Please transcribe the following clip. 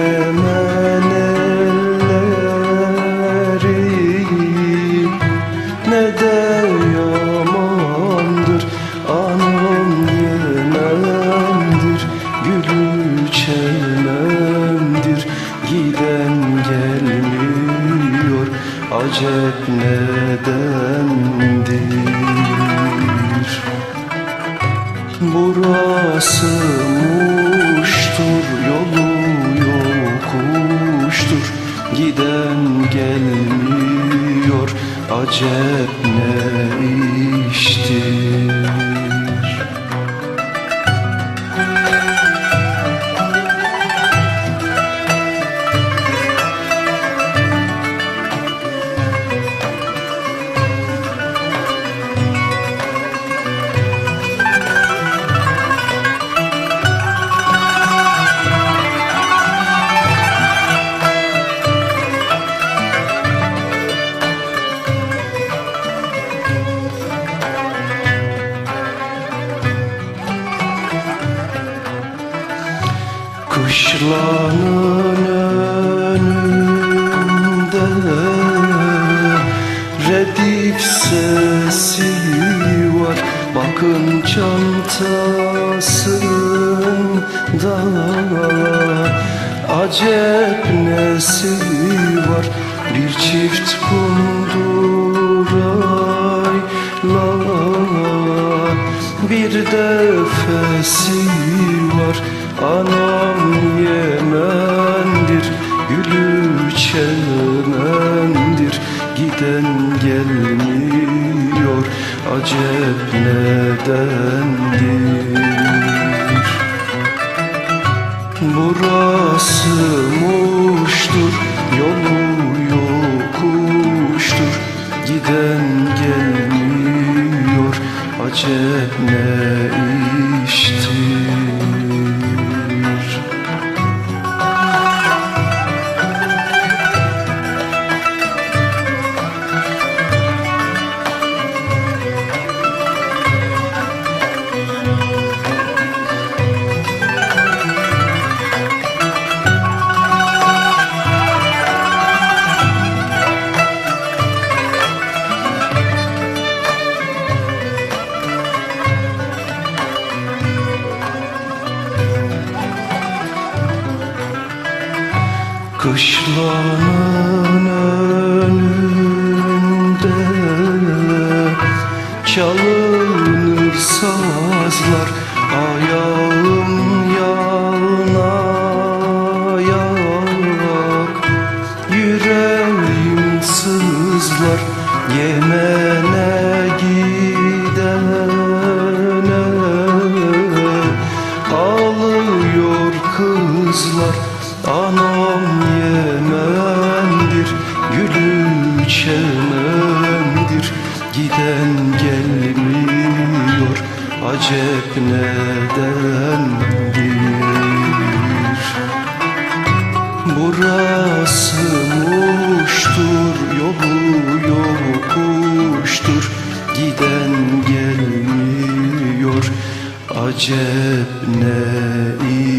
Emen elleri ne de Anam yemendir, gülü Giden gelmiyor, acep nedendir? Burası acep ne Kışlanın önünde Redif sesi var. Bakın çantasında Acep nesi var? Bir çift kundurayla Bir defesi var Anam Yemen'dir Gülü çemendir Giden gelmiyor Acep nedendir? Burası muştur Yolu yokuştur. Giden gelmiyor Acep ne Kışlanın önünde Çalınır sazlar Ayağım Acep nedendir Burası muştur Yolu yokuştur. Giden gelmiyor. Acep ne iyi